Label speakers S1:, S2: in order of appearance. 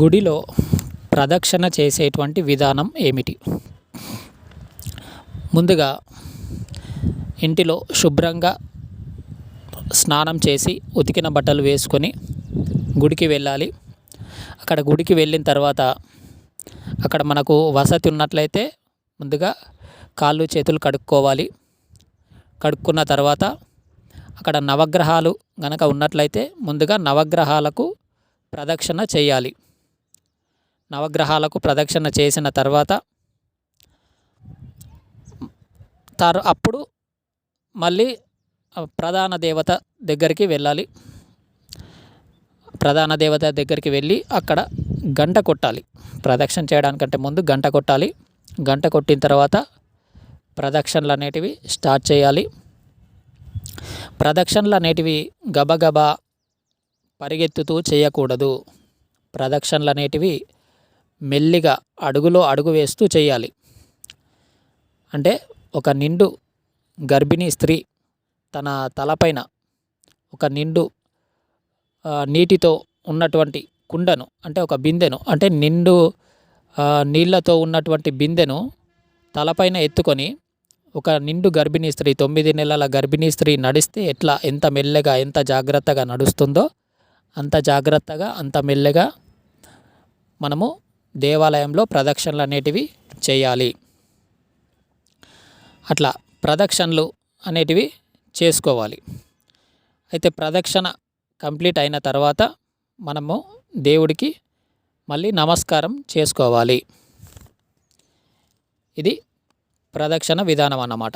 S1: గుడిలో ప్రదక్షిణ చేసేటువంటి విధానం ఏమిటి? ముందుగా ఇంటిలో శుభ్రంగా స్నానం చేసి ఉతికిన బట్టలు వేసుకొని గుడికి వెళ్ళాలి. అక్కడ గుడికి వెళ్ళిన తర్వాత అక్కడ మనకు వసతి ఉన్నట్లయితే ముందుగా కాళ్ళు చేతులు కడుక్కోవాలి. కడుక్కున్న తర్వాత అక్కడ నవగ్రహాలు గనక ఉన్నట్లయితే ముందుగా నవగ్రహాలకు ప్రదక్షిణ చేయాలి. నవగ్రహాలకు ప్రదక్షిణ చేసిన తర్వాత తర్ అప్పుడు మళ్ళీ ప్రధాన దేవత దగ్గరికి వెళ్ళాలి. ప్రధాన దేవత దగ్గరికి వెళ్ళి అక్కడ గంట కొట్టాలి. ప్రదక్షిణ చేయడానికంటే ముందు గంట కొట్టాలి. గంట కొట్టిన తర్వాత ప్రదక్షిణలు అనేటివి స్టార్ట్ చేయాలి. ప్రదక్షిణలు అనేటివి గబగబా పరిగెత్తుతూ చేయకూడదు. ప్రదక్షిణలు అనేటివి మెల్లిగా అడుగులో అడుగు వేస్తూ చేయాలి. అంటే ఒక నిండు గర్భిణీ స్త్రీ తన తలపైన ఒక నిండు నీటితో ఉన్నటువంటి కుండను అంటే ఒక బిందెను అంటే నిండు నీళ్ళతో ఉన్నటువంటి బిందెను తలపైన ఎత్తుకొని ఒక నిండు గర్భిణీ స్త్రీ తొమ్మిది నెలల గర్భిణీ స్త్రీ నడిస్తే ఎట్లా ఎంత మెల్లగా ఎంత జాగ్రత్తగా నడుస్తుందో అంత జాగ్రత్తగా అంత మెల్లగా మనము దేవాలయంలో ప్రదక్షిణలు అనేటివి చేయాలి. అట్లా ప్రదక్షిణలు అనేటివి చేసుకోవాలి. అయితే ప్రదక్షిణ కంప్లీట్ అయిన తర్వాత మనము దేవుడికి మళ్ళీ నమస్కారం చేసుకోవాలి. ఇది ప్రదక్షిణ విధానం అన్నమాట.